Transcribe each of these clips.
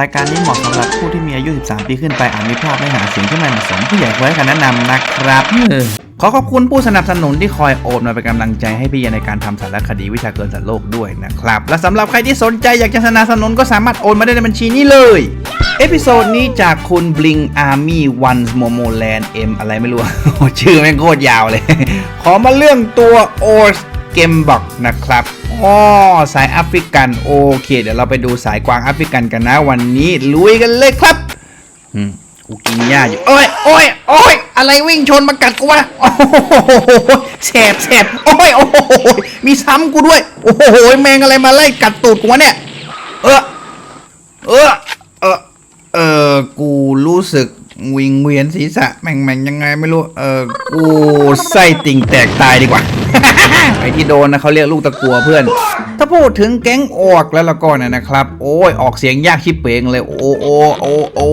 รายการนี้เหมาะสำหรับผู้ที่มีอายุ 13 ปีขึ้นไปอาจมีภาพไม่หาเสียงที่ไม่เหมาะสมผู้ใหญ่ควรให้คำแนะนำนะครับเออขอขอบคุณผู้สนับสนุนที่คอยโอนมาเป็นกำลังใจให้พี่เยนในการทำสารคดีวิชาเกินสัตว์โลกด้วยนะครับ และสำหรับใครที่สนใจอยากจะสนับสนุนก็สามารถโอนมาได้ในบัญชีนี้เลย เอพิโซดนี้จากคุณ Bling Army One Momo Land M อะไรไม่รู้ ชื่อแม่งโคตรยาวเลย ขอมาเรื่องตัว o r s เกมบอกนะครับ อ๋อสายแอฟริกันโอเค เดี๋ยวเราไปดูสายกวางแอฟริกันกันนะ วันนี้ลุยกันเลยครับอืมกูกินหญ้าอยู่โอ้ยโอ้ยโอ้ยอะไรวิ่งชนมากัดกูวะโอ้โหแสบแสบโอ้ยโอ้โหมีซ้ำกูด้วย โอ้โหแมงอะไรมาไล่กัดตูดกูวะเนี่ย เออเออเออเออกูรู้สึก วิงเวียนศีรษะแม่งแม่งยังไงไม่รู้ เออกูไส้ติ่งแตกตายดีกว่า ไอที่โดนนะเขาเรียกลูกตะกัวเพื่อน ถ้าพูดถึงแก๊งออกแล้วละก็เนี่ยนะครับ โอ้ยออกเสียงยากชิบเปงเลย โอโอโอโอ้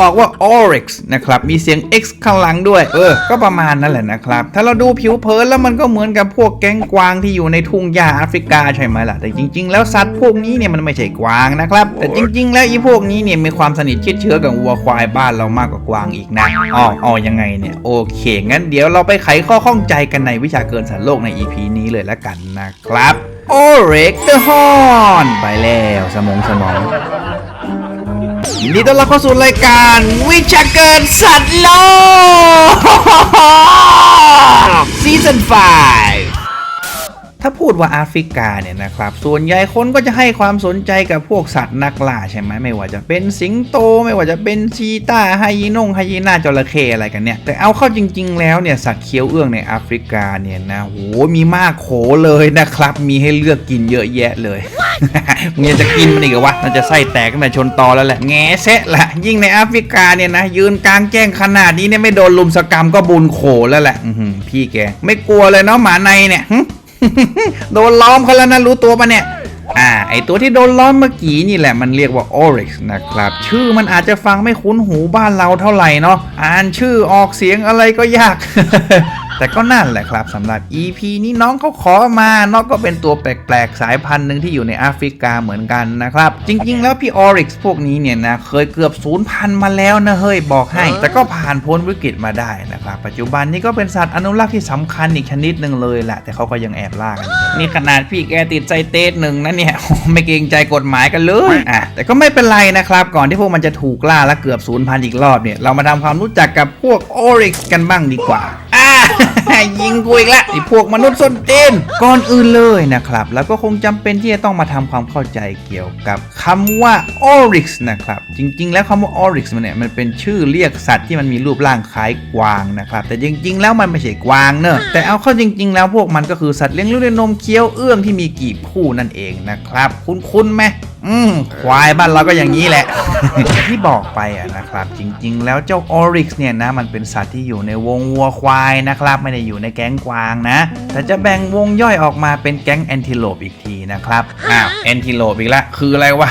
ออกว่า oryx นะครับ มีเสียง x ข้างหลังด้วย เออ ก็ประมาณนั่นแหละนะครับ ถ้าเราดูผิวเผินแล้วมันก็เหมือนกับพวกแก๊งกวางที่อยู่ในทุ่งหญ้าแอฟริกาใช่ไหมล่ะ แต่จริง ๆ แล้วสัตว์พวกนี้เนี่ยมันไม่ใช่กวางนะครับ แต่จริง ๆ แล้วอีพวกนี้เนี่ยมีความสนิทชิดเชื้อกับวัวควายบ้านเรามากกว่ากวางอีกนะอ๋ออ๋อยังไงเนี่ย โอเค งั้นเดี๋ยวเราไปไขข้อข้องใจกันในวิชาเกินสัตว์โลกใน EP นี้เลยละกันนะครับ oryx the horn ไปแล้วสมองสมอง ยินดีต้อนรับเข้าสู่รายการวิชาเกินสัตว์โลกซีซั่น5ถ้าพูดว่าแอฟริกาเนี่ยนะครับ ส่วนใหญ่คนก็จะให้ความสนใจกับพวกสัตว์นักล่าใช่ไหมไม่ว่าจะเป็นสิงโต ไม่ว่าจะเป็นชีตาไฮยีนงไฮยีน่าจระเข้อะไรกันเนี่ย แต่เอาเข้าจริง ๆ แล้วเนี่ยสัตว์เคี้ยวเอื้องในแอฟริกาเนี่ยนะโหมีมากโขเลยนะครับ มีให้เลือกกินเยอะแยะเลย มึงยังจะกินมันอีกเหรอวะน่าจะไส้แตกตั้งแต่ชนตอแล้วแหละแง่แซะละยิ่งในแอฟริกาเนี่ยนะยืนกลางแจ้งขนาดนี้เนี่ยไม่โดนลุมสกรรมก็บุญโขแล้วแหละอืพี่แก ไม่กลัวเลยเนาะหมาในเนี่ยโดนล้อมเขาแล้วนะรู้ตัวปะเนี่ยอ่าไอตัวที่โดนล้อมเมื่อกี้นี่แหละมันเรียกว่า oryx นะครับ ชื่อมันอาจจะฟังไม่คุ้นหูบ้านเราเท่าไหร่เนาะอ่านชื่อออกเสียงอะไรก็ยาก แต่ก็นั่นแหละครับสำหรับ EP นี้น้องเขาขอมาน้องก็เป็นตัวแปลกๆ สายพันธุ์หนึ่งที่อยู่ในแอฟริกาเหมือนกันนะครับ จริง ๆ แล้วพี่ oryx พวกนี้เนี่ยนะเคยเกือบสูญพันธุ์มาแล้วนะเฮ้ยบอกให้ แต่ก็ผ่านพ้นวิกฤตมาได้นะครับ ปัจจุบันนี้ก็เป็นสัตว์อนุรักษ์ที่สำคัญอีกชนิดหนึ่งเลยแหละแต่เขาก็ยังแอบล่ากันอยู่นี่ขนาดพี่แกติดใจเตสหนึ่งนะเนี่ยไม่เกรงใจกฎหมายกันเลยอะแต่ก็ไม่เป็นไรนะครับก่อนที่พวกมันจะถูกล่าและเกือบสูญพันธุ์อีกรอบเนี่ยเรามาทำความรู้จักกับพวก oryx กันบ้างดีกว่าอ่า ยิงกูอีกแล้วไอพวกมนุษย์ส้นตีนก่อนอื่นเลยนะครับแล้วก็คงจำเป็นที่จะต้องมาทำความเข้าใจเกี่ยวกับคำว่า oryx นะครับ จริง ๆ แล้วคำว่า oryx มันเนี่ยมันเป็นชื่อเรียกสัตว์ที่มันมีรูปร่างคล้ายกวางนะครับ แต่จริง ๆ แล้วมันไม่ใช่กวางเนอะแต่เอาเข้าจริง ๆ แล้วพวกมันก็คือสัตว์เลี้ยงลูกด้วยนมเคี้ยวเอื้องที่มีกีบคู่นั่นเองนะครับ คุ้นๆไหม อืมควายบ้านเราก็อย่างนี้แหละ ที่บอกไปอะนะครับ จริง ๆ แล้วเจ้าออริกส์เนี่ยนะ มันเป็นสัตว์ที่อยู่ในวงวัวควายนะครับ ไม่ได้อยู่ในแก๊งกวางนะ แต่จะแบ่งวงย่อยออกมาเป็นแก๊งแอนติโลปอีกทีนะครับอ้าวแอนติโลปอีกละคืออะไรวะ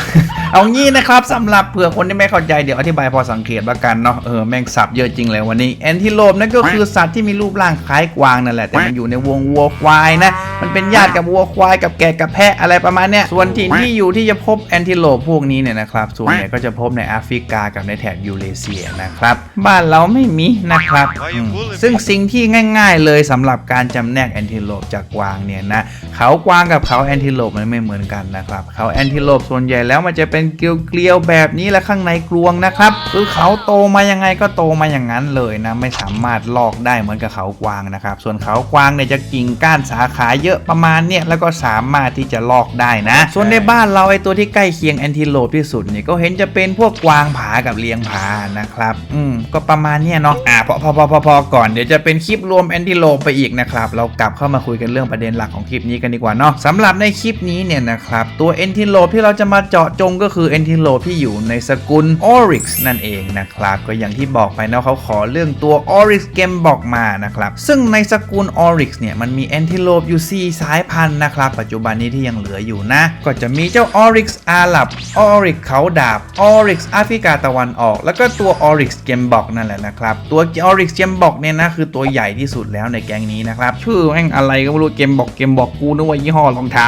เอางี้นะครับสำหรับเผื่อคนที่ไม่เข้าใจเดี๋ยวอธิบายพอสังเกตละกันเนาะเออแม่งสับเยอะจริงเลยวันนี้แอนติโลปนั่นก็คือสัตว์ที่มีรูปร่างคล้ายกวางนั่นแหละแต่มันอยู่ในวงวัวควายนะ มันเป็นญาติกับวัวควายกับแกะกับแพะอะไรประมาณเนี้ยส่วนถิ่นที่อยู่ที่จะพบแอนติโลปพวกนี้เนี่ยนะครับส่วนใหญ่ก็จะพบในแอฟริกากับในแถบยูเรเซียนะครับบ้านเราไม่มีนะครับอืมซึ่งสิ่งที่ง่าย ๆ เลยสำหรับการจำแนกแอนติโลปจากกวางเนี่ยนะเขากวางกับเขาแอนติโลปมันไม่เหมือนกันนะครับเขาแอนติโลปส่วนใหญ่แล้วมันจะเป็นเกลียวๆแบบนี้และข้างในกลวงนะครับคือเขาโตมายังไงก็โตมาอย่างนั้นเลยนะไม่สามารถลอกได้เหมือนกับเขากวางนะครับ ส่วนเขากวางเนี่ยจะกิ่งก้านสาขาเยอะประมาณเนี่ยแล้วก็สามารถที่จะลอกได้นะ ส่วนในบ้านเราไอตัวที่ใกล้เคียงแอนติโลปที่สุดเนี่ยก็เห็นจะเป็นพวกกวางผากับเลียงผานะครับ อืมก็ประมาณเนี้ยเนาะอ่าพอพอพอพอพอก่อนเดี๋ยวจะเป็นคลิปรวมแอนติโลปไปอีกนะครับเรากลับเข้ามาคุยกันเรื่องประเด็นหลักของคลิปนี้กันดีกว่าเนาะสำหรับในคลิปนี้เนี่ยนะครับตัวแอนติโลปที่เราจะมาเจาะจงก็คือแอนติโลที่อยู่ในสกุล oryx นั่นเองนะครับ ก็อย่างที่บอกไปนะเขาขอเรื่องตัว oryx เกมบอกมานะครับ ซึ่งในสกุล oryx เนี่ยมันมีแอนติโลอยู่4สายพันธุ์นะครับ ปัจจุบันนี้ที่ยังเหลืออยู่นะ ก็จะมีเจ้า oryx อาหรับ oryx เขาดาบ oryx แอฟริกาตะวันออก แล้วก็ตัว oryx เกมบอกนั่นแหละนะครับ ตัว oryx เกมบอกเนี่ยนะคือตัวใหญ่ที่สุดแล้วในแก๊งนี้นะครับชื่อแม่งอะไรก็ไม่รู้เกมบอกเกมบอกกูนึกว่ายี่ห้อรองเท้า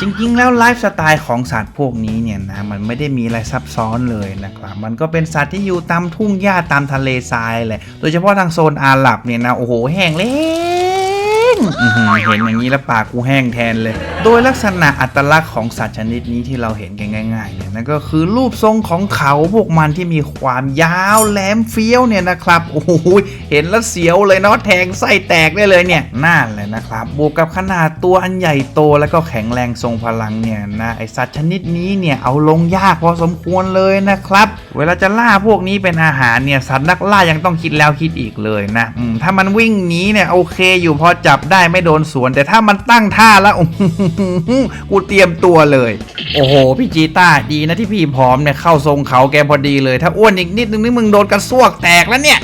จริงๆ แล้วไลฟ์สไตล์ของสัตว์พวกนี้เนี่ยนะมันไม่ได้มีอะไรซับซ้อนเลยนะครับมันก็เป็นสัตว์ที่อยู่ตามทุ่งหญ้าตามทะเลทรายแหละโดยเฉพาะทางโซนอาหรับเนี่ยนะโอ้โหแห้งเล้ งอื้อหือเห็นอย่างนี้แล้วปากกูแห้งแทนเลย โดยลักษณะอัตลักษณ์ของสัตว์ชนิดนี้ที่เราเห็นกันง่ายๆเนี่ยนั่นก็คือรูปทรงของเขาพวกมันที่มีความยาวแหลมเฟี้ยวเนี่ยนะครับโอ้โหเห็นแล้วเสียวเลยเนาะแทงไส้แตกได้เลยเนี่ยน่านเลยนะครับบวกกับขนาดตัวอันใหญ่โตแล้วก็แข็งแรงทรงพลังเนี่ยนะไอสัตว์ชนิดนี้เนี่ยเอาลงยากพอสมควรเลยนะครับ เวลาจะล่าพวกนี้เป็นอาหารเนี่ยสัตว์นักล่ายังต้องคิดแล้วคิดอีกเลยนะถ้ามันวิ่งหนีเนี่ยโอเคอยู่พอจับได้ไม่โดนสวน แต่ถ้ามันตั้งท่าแล้วกูเตรียมตัวเลย โอ้โห พี่จีต้าดีนะที่พี่ผอมเนี่ยเข้าทรงเขาแกพอดีเลย ถ้าอ้วนอีกนิดนึงนี่มึงโดนกระซวกแตกแล้วเนี่ย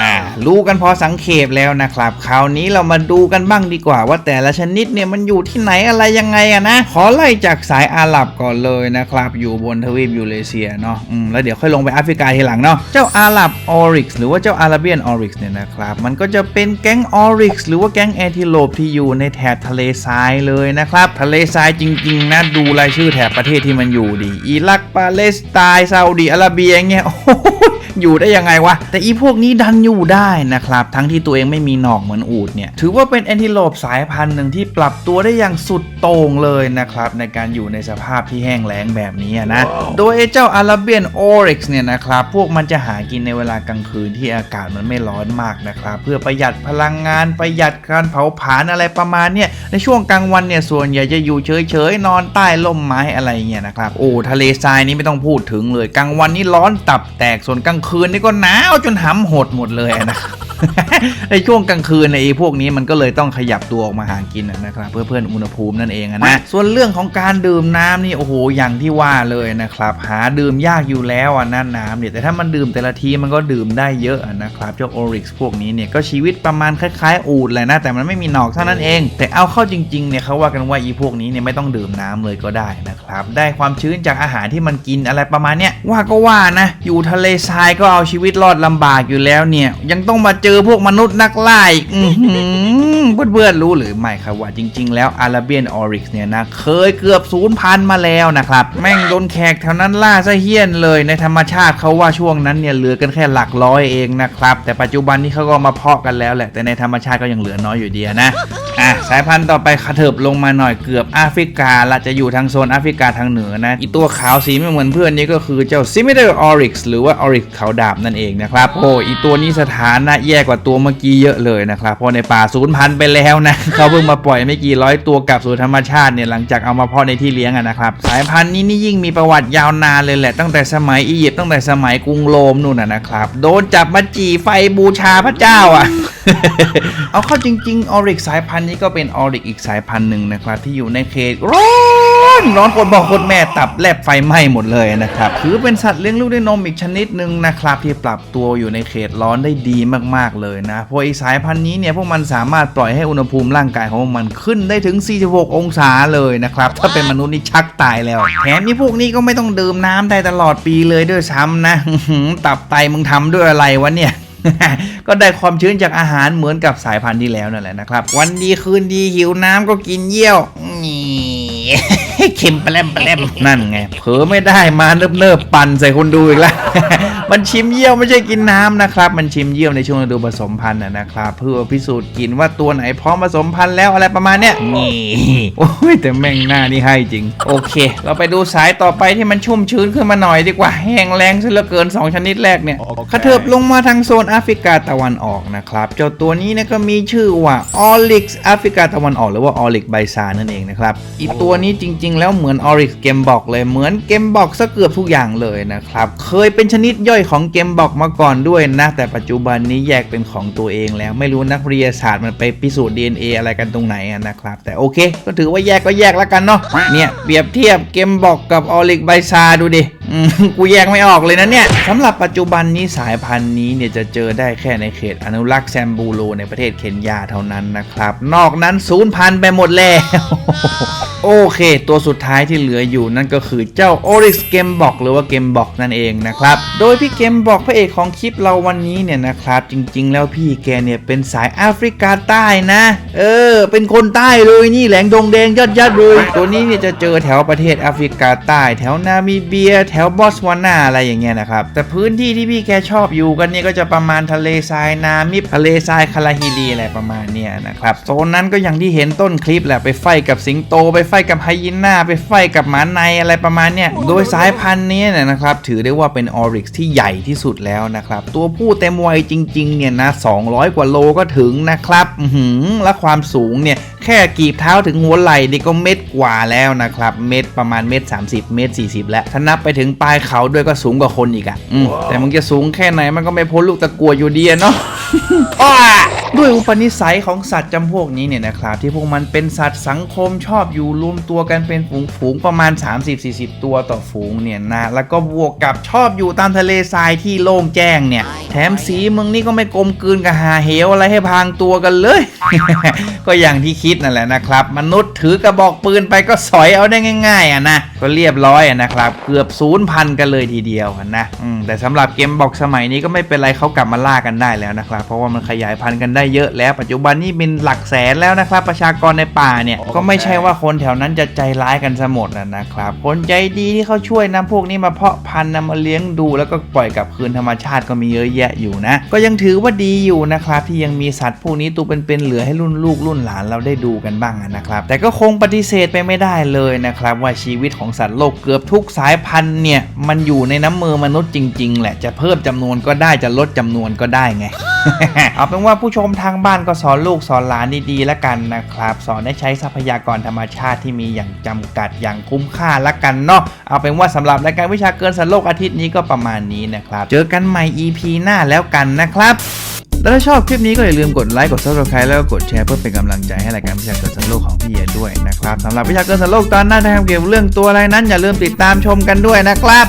อ่ารู้กันพอสังเขปแล้วนะครับคราวนี้เรามาดูกันบ้างดีกว่า ว่าแต่ละชนิดเนี่ยมันอยู่ที่ไหนอะไรยังไงอะนะขอไล่จากสายอาหรับก่อนเลยนะครับ อยู่บนทวีปยูเรเซียเนาะอืมแล้วเดี๋ยวค่อยลงไปแอฟริกาทีหลังเนาะเจ้าอาหรับออริกหรือว่าเจ้าอาราเบียนออริกเนี่ยนะครับมันก็จะเป็นแก๊งออริกหรือว่าแก๊งแอนทิโลปที่อยู่ในแถบทะเลทรายเลยนะครับทะเลทรายจริง ๆ นะ ดูรายชื่อแถบประเทศที่มันอยู่ดิอิรักปาเลสไตน์ซาอุดิอาระเบียเงี้ยโอ้โหอยู่ได้ยังไงวะแต่อีพวกนี้ดันอยู่ได้นะครับ ทั้งที่ตัวเองไม่มีหนอกเหมือนอูดเนี่ย ถือว่าเป็นแอนติโลปสายพันธุ์หนึ่งที่ปรับตัวได้อย่างสุดโต่งเลยนะครับ ในการอยู่ในสภาพที่แห้งแล้งแบบนี้อะนะ โดยไอ้เจ้าอาราเบียนโอริกส์เนี่ยนะครับ พวกมันจะหากินในเวลากลางคืนที่อากาศมันไม่ร้อนมากนะครับ เพื่อประหยัดพลังงานประหยัดการเผาผลาญอะไรประมาณเนี่ย ในช่วงกลางวันเนี่ยส่วนใหญ่จะอยู่เฉยๆนอนใต้ร่มไม้อะไรเงี้ยนะครับ โอ้ทะเลทรายนี่ไม่ต้องพูดถึงเลยกลางวันนี่ร้อนตับแตกส่วนกลางคืนนี่ก็หนาวจนหำหดหมดเลยนะ ในช่วงกลางคืนในไอ้พวกนี้มันก็เลยต้องขยับตัวออกมาหากินอะนะครับเพื่อเพิ่มอุณหภูมินั่นเองอะนะส่วนเรื่องของการดื่มน้ำนี่โอ้โหอย่างที่ว่าเลยนะครับหาดื่มยากอยู่แล้วอะนั่นน้ำเนี่ยแต่ถ้ามันดื่มแต่ละทีมันก็ดื่มได้เยอะอะนะครับเจ้าโอริกพวกนี้เนี่ยก็ชีวิตประมาณคล้ายๆ อูดเลยนะแต่มันไม่มีหนอกเท่านั้นเอง แต่เอาเข้าจริงๆเนี่ยเขาว่ากันว่าอีพวกนี้เนี่ยไม่ต้องดื่มน้ำเลยก็ได้นะครับได้ความชื้นจากอาหารที่มันกินอะไรประมาณเนี้ยว่าก็ว่านะอยู่ทะเลทรายก็เอาชีวิตรอดลำบากอยู่แล้วเนี่ยยังต้องมาเจออพวกมนุษย์นักล่าอีกอื้อเพื่อนๆรู้หรือไม่ครับว่าจริง ๆ แล้วอาราเบียนออริกเนี่ยนะเคยเกือบศูนย์พันมาแล้วนะครับ แม่งโดนแขกแถวนั้นล่าซะเฮี้ยนเลยในธรรมชาติเขาว่าช่วงนั้นเนี่ยเหลือกันแค่หลักร้อยเองนะครับ แต่ปัจจุบันนี้เขาก็มาเพาะกันแล้วแหละ แต่ในธรรมชาติก็ยังเหลือน้อยอยู่ดีนะอะสายพันธุ์ต่อไปขเถิบลงมาหน่อยเกือบแอฟริกาละจะอยู่ทางโซนแอฟริกาทางเหนือนะอีตัวขาวสีไม่เหมือนเพื่อนนี่ก็คือเจ้าซิมิเดอร์ออริกหรือว่าออริกขาวดาบนั่นเองนะครับโอ้อีตัวนี้สถานะแยกว่าตัวเมื่อกี้เยอะเลยนะครับเพราะในป่าสูญพันธุ์ไปแล้วนะเขาเพิ่งมาปล่อยไม่กี่ร้อยตัวกลับสู่ธรรมชาติเนี่ยหลังจากเอามาเพาะในที่เลี้ยงอะนะครับสายพันธุ์นี้นี่ยิ่งมีประวัติยาวนานเลยแหละตั้งแต่สมัยอียิปต์ตั้งแต่สมัยกรุงโรมนู่นนะนะครับโดนจับมาจี่ไฟบูชาพระเจ้าอะเอาเข้าจริงๆออริกสายพันธุ์นี้ก็เป็นออริกอีกสายพันธุ์หนึ่งนะครับที่อยู่ในเขตร้อน ร้อนคนบอกคนแม่ตับแลบไฟไหม้หมดเลยนะครับถือเป็นสัตว์เลี้ยงลูกด้วยนมอีกชนิดหนึ่งนะครับที่ปรับตัวอยู่ในเขตร้อนได้ดีมากๆเลยนะเพราะไอสายพันธุ์นี้เนี่ยพวกมันสามารถปล่อยให้อุณหภูมิร่างกายของมันขึ้นได้ถึง 46 องศาเลยนะครับถ้าเป็นมนุษย์นี่ชักตายแล้วแถมนี่พวกนี้ก็ไม่ต้องดื่มน้ำได้ตลอดปีเลยด้วยซ้ำนะตับไตมึงทำด้วยอะไรวะเนี่ยก็ได้ความชื้นจากอาหารเหมือนกับสายพันธุ์ที่แล้วนั่นแหละนะครับ วันดีคืนดีหิวน้ำก็กินเยี่ยวนี่ เค็มแปลมแปลมนั่นไงเผลอไม่ได้มาเนิบเนิบๆปั่นใส่คนดูอีกแล้วมันชิมเยี่ยวไม่ใช่กินน้ำนะครับ มันชิมเยี่ยวในช่วงฤดูผสมพันธุ์นะนะครับ เพื่อพิสูจน์กินว่าตัวไหนพร้อมผสมพันธุ์แล้วอะไรประมาณเนี้ยนี่โอ้ยแต่แม่งหน้านี่ให้จริง โอเค เราไปดูสายต่อไปที่มันชุ่มชื้นขึ้นมาหน่อยดีกว่าแห้งแรงซะเหลือเกิน 2 ชนิดแรกเนี่ยกระเถิบลงมาทางโซนแอฟริกาตะวันออกนะครับ เจ้าตัวนี้เนี่ยก็มีชื่อว่าออริกแอฟริกาตะวันออกหรือว่าออริกไบซานั่นเองนะครับอีตัวนี้จริงๆ แล้วเหมือนออริกเกมบอกเลยเหมือนเกมบอกซะเกือบทุกอย่างเลยนะครับ เคยเป็นชนิดย่อยของเกมบอกมาก่อนด้วยนะ แต่ปัจจุบันนี้แยกเป็นของตัวเองแล้วไม่รู้นักวิทยาศาสตร์มันไปพิสูจน์ DNA อะไรกันตรงไหนนะครับ แต่โอเค ก็ถือว่าแยกก็แยกแล้วกันเนาะเนี่ยเปรียบเทียบเกมบอกกับออริกไบซาดูดิกูแยกไม่ออกเลยนะเนี่ยสำหรับปัจจุบันนี้สายพันธุ์นี้เนี่ยจะเจอได้แค่ในเขตอนุรักษ์แซมบูโรในประเทศเคนยาเท่านั้นนะครับ นอกนั้นศูนย์พันธุ์ไปหมดแล้วโอเค ตัวสุดท้ายที่เหลืออยู่นั่นก็คือเจ้า Oryx Game Box หรือว่า Game Box นั่นเองนะครับ โดยพี่ Game Box พระเอกของคลิปเราวันนี้เนี่ยนะครับ จริง ๆ แล้วพี่แกเนี่ยเป็นสายแอฟริกาใต้นะ เออ เป็นคนใต้เลยนี่แหลงดงแดงยอดยัดๆเลยตัวนี้เนี่ยจะเจอแถวประเทศแอฟริกาใต้ แถวนามิเบียแถวบอสวานาอะไรอย่างเงี้ยนะครับ แต่พื้นที่ที่พี่แกชอบอยู่กันเนี่ยก็จะประมาณทะเลทรายนามิบทะเลทรายคาราฮิลีอะไรประมาณเนี้ยนะครับโซนนั้นก็อย่างที่เห็นต้นคลิปแหละไปไฟกับสิงโต ไปไฟกับไฮยีน่าไปไฟกับหมาในอะไรประมาณเนี้ยโดยสายพันธุ์นี้เนี่ยนะครับถือได้ว่าเป็นออริกที่ใหญ่ที่สุดแล้วนะครับตัวผู้เต็มวัยจริงๆเนี่ยนะ200 กว่าโลก็ถึงนะครับหือและความสูงเนี่ยแค่กีบเท้าถึงหัวไหล่นี่ก็เม็ดกว่าแล้วนะครับเม็ดประมาณเม็ด30 เม็ด40 แล้วถ้านับไปถึงปลายเขาด้วยก็สูงกว่าคนอีกอะ่ะอืมแต่มึงจะสูงแค่ไหนมันก็ไม่พ้นลูกตะกัวอยู่ดีอะเนาะอ้า ด้วยอุปนิสัยของสัตว์จำพวกนี้เนี่ยนะครับที่พวกมันเป็นสัตว์สังคมชอบอยู่รวมตัวกันเป็นฝูงๆประมาณ 30-40 ตัวต่อฝูงเนี่ยนะแล้วก็บวกกับชอบอยู่ตามทะเลทรายที่โล่งแจ้งเนี่ยแถมสีมึงนี่ก็ไม่กลมกลืนกับหาเหวอะไรให้พางตัวกันเลย ก็อย่างที่คิดนั่นแหละนะครับ มนุษย์ถือกระบอกปืนไปก็สอยเอาได้ง่ายๆอะนะก็เรียบร้อยอะนะครับเกือบศูนย์พันกันเลยทีเดียวอะนะแต่สำหรับเกมบอกสมัยนี้ก็ไม่เป็นไรเขากลับมาล่ากันได้แล้วนะครับเพราะว่ามันขยายพันธุ์กันได้เยอะแล้วปัจจุบันนี้เป็นหลักแสนแล้วนะครับ ประชากรในป่าเนี่ยก็ไม่ใช่ว่าคนแถวนั้นจะใจร้ายกันซะหมดนะครับ คนใจดีที่เขาช่วยนำพวกนี้มาเพาะพันธุ์นำมาเลี้ยงดู แล้วก็ปล่อยกลับคืนธรรมชาติก็มีเยอะแยะอยู่นะ ก็ยังถือว่าดีอยู่นะครับที่ยังมีสัตว์พวกนี้ตัวเป็นๆเหลือให้รุ่นลูกรุ่นหลานเราได้ดูกันบ้างนะครับ แต่ก็คงปฏิเสธไปไม่ได้เลยนะครับว่าชีวิตของสัตว์โลกเกือบทุกสายพันธุ์เนี่ยมันอยู่ในน้ำมือมนุษย์จริง ๆ แหละจะเพิ่มจำนวนก็ได้จะลดจำนวนก็ได้ไง เอาเป็นว่าผู้ชมทางบ้านก็สอนลูกสอนหลานดีๆแล้วกันนะครับ สอนให้ใช้ทรัพยากรธรรมชาติที่มีอย่างจำกัดอย่างคุ้มค่าละกันเนาะเอาเป็นว่าสำหรับรายการวิชาเกินสัตว์โลกอาทิตย์นี้ก็ประมาณนี้นะครับ เจอกันใหม่ EP หน้าแล้วกันนะครับแล้วถ้าชอบคลิปนี้ก็อย่าลืมกดไลค์ กด subscribe แล้วก็กดแชร์เพื่อเป็นกำลังใจให้รายการวิชาเกินสัตว์โลกของพี่เอด้วยนะครับสำหรับวิชาเกินสัตว์โลกตอนหน้าถ้าเกี่ยวกับเรื่องตัวอะไรนั้นอย่าลืมติดตามชมกันด้วยนะครับ